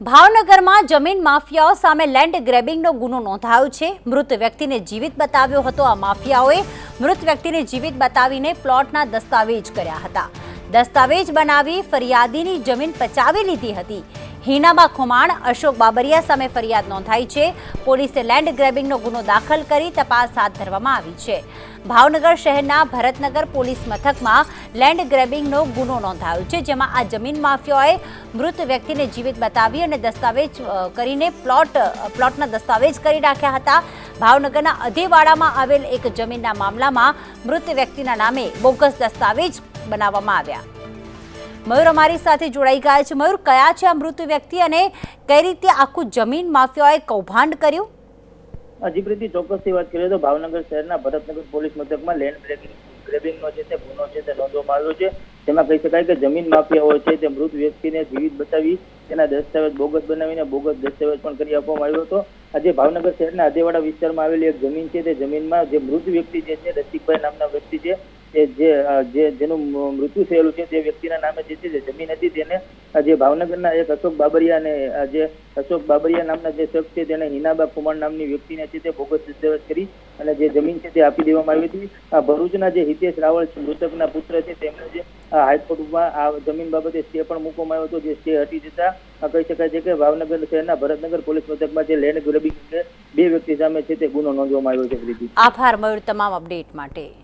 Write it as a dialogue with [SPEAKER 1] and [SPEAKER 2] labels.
[SPEAKER 1] ભાવનગરમાં જમીન માફિયાઓ સામે લેન્ડ ગ્રેબિંગનો ગુનો નોંધાયો છે. મૃત વ્યક્તિને જીવિત બતાવ્યો હતો. આ માફિયાઓએ મૃત વ્યક્તિને જીવિત બતાવીને પ્લોટના દસ્તાવેજ કર્યા હતા. દસ્તાવેજ બનાવી ફરિયાદીની જમીન પચાવી લીધી હતી. હિનાબા ખુમાણ, અશોક બાબરિયા સામે ફરિયાદ નોંધાઈ છે. પોલીસે લેન્ડ ગ્રેબિંગનો ગુનો દાખલ કરી તપાસ હાથ ધરવામાં આવી છે. ભાવનગર શહેરના ભરતનગર પોલીસ મથકમાં લેન્ડ ગ્રેબિંગનો ગુનો નોંધાયો છે, જેમાં આ જમીન માફિયાઓએ મૃત વ્યક્તિને જીવિત બતાવી અને દસ્તાવેજ કરીને પ્લોટ પ્લોટના દસ્તાવેજ કરી રાખ્યા હતા. ભાવનગરના અધેવાડામાં આવેલ એક જમીનના મામલામાં મૃત વ્યક્તિના નામે બોગસ દસ્તાવેજ બનાવવામાં આવ્યા. મયુર અમારી સાથે જોડાઈ ગયા છે. મયુર, કયા છે આ મૃત વ્યક્તિ અને કઈ રીતે આખું જમીન માફિયાઓએ કૌભાંડ કર્યું?
[SPEAKER 2] હજી પ્રીતિ, ચોક્કસથી વાત કરીએ તો ભાવનગર શહેરના ભરતનગર પોલીસ મથકમાં લેન્ડ ગ્રેબિંગ ગ્રેબિંગનો છે, ગુનો છે તે નોંધવામાં આવ્યો છે. તેમાં કહી શકાય કે જમીન માફિયાઓ છે, તે મૃત વ્યક્તિને જીવિત બતાવી તેના દસ્તાવેજ બોગસ બનાવીને બોગસ દસ્તાવેજ પણ કરી આપવામાં આવ્યો હતો. આજે ભાવનગર શહેરના અદેવાડા વિસ્તારમાં આવેલી એક જમીન છે. તે જમીનમાં જે મૃત વ્યક્તિ જે છે, રસિકભાઈ નામના વ્યક્તિ છે જે જેનું મૃત્યુ થયેલું છે, તે વ્યક્તિના નામે જે છે જમીન હતી તેને જે ભાવનગરના એક અશોક બાબરિયા અને જે અશોક બાબરિયા નામના જે શખ્સ છે, તેને હિનાબા કુમાર નામની વ્યક્તિને છે, તે ભોગત દસ્તાવેજ કરી અને જે જમીન છે, તે આપી દેવામાં આવી હતી. ભરૂચના જે હિતેશ રાવળ છે, મૃતકના પુત્ર છે, તેમણે જે હાઈકોર્ટમાં આ જમીન બાબતે સ્ટે પણ મૂકવામાં આવ્યો હતો, જે સ્ટે હટી જતા કહી શકાય છે કે ભાવનગર શહેરના ભરતનગર પોલીસ મથકમાં જે લેન્ડ ગ્રેબિંગ બે વ્યક્તિ સામે છે, તે ગુનો નોંધવામાં આવ્યો છે
[SPEAKER 1] આભાર, મયુર, તમામ અપડેટ માટે.